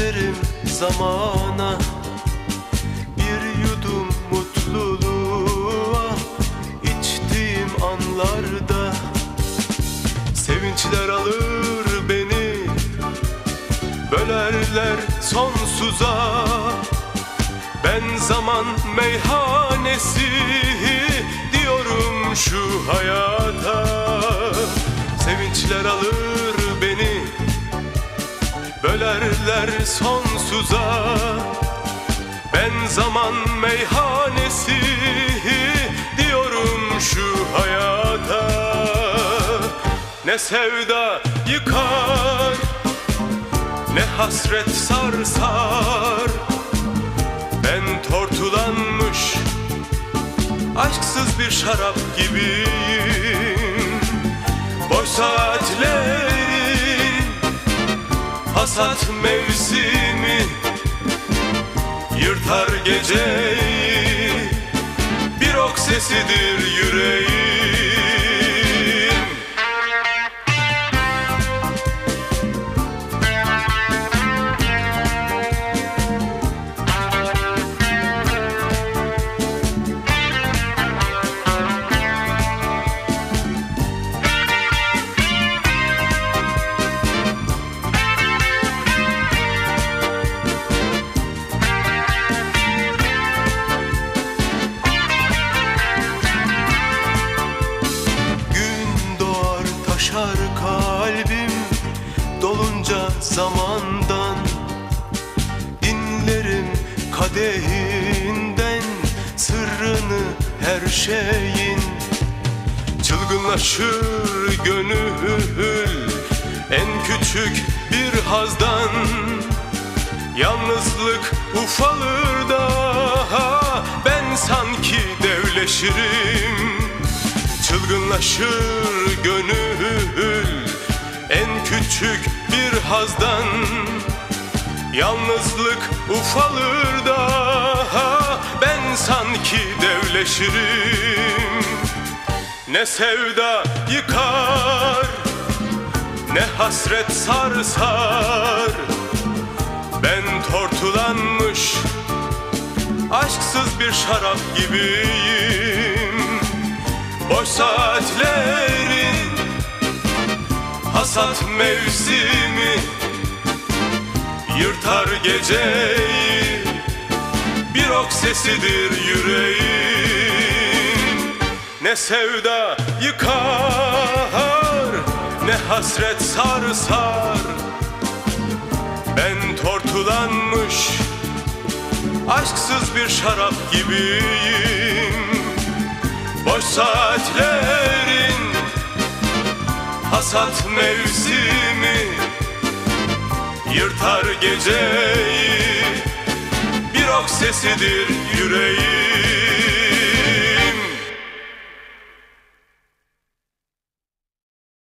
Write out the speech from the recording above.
isterim zamana. Bir yudum mutluluğa içtiğim anlarda Sevinçler alır beni Bölerler sonsuza. Ben zaman meyhanesi diyorum şu hayata Bölerler sonsuza. Ben zaman meyhanesi diyorum şu hayata. Ne sevda yıkar ne hasret sarsar. Ben tortulanmış Aşksız bir şarap gibiyim. Boş saatlerin Hasat mevsimi Yırtar geceyi. Bir ok sesidir yüreğim kalbim Dolunca zamandan Dinlerim kadehinden Sırrını her şeyin. Çılgınlaşır gönül En küçük bir hazdan. Yalnızlık ufalır daha Ben sanki devleşirim. Çılgınlaşır gönül küçük bir hazdan. Yalnızlık ufalır daha Ben sanki devleşirim. Ne sevda yıkar Ne hasret sarsar Ben tortulanmış Aşksız bir şarap gibiyim. Boş saatlerin Hasat mevsimi Yırtar geceyi. Bir ok sesidir yüreğim. Ne sevda yıkar Ne hasret sarsar Ben tortulanmış Aşksız bir şarap gibiyim. Boş saatlerin Hasat mevsimi Yırtar geceyi. Bir ok sesidir yüreğim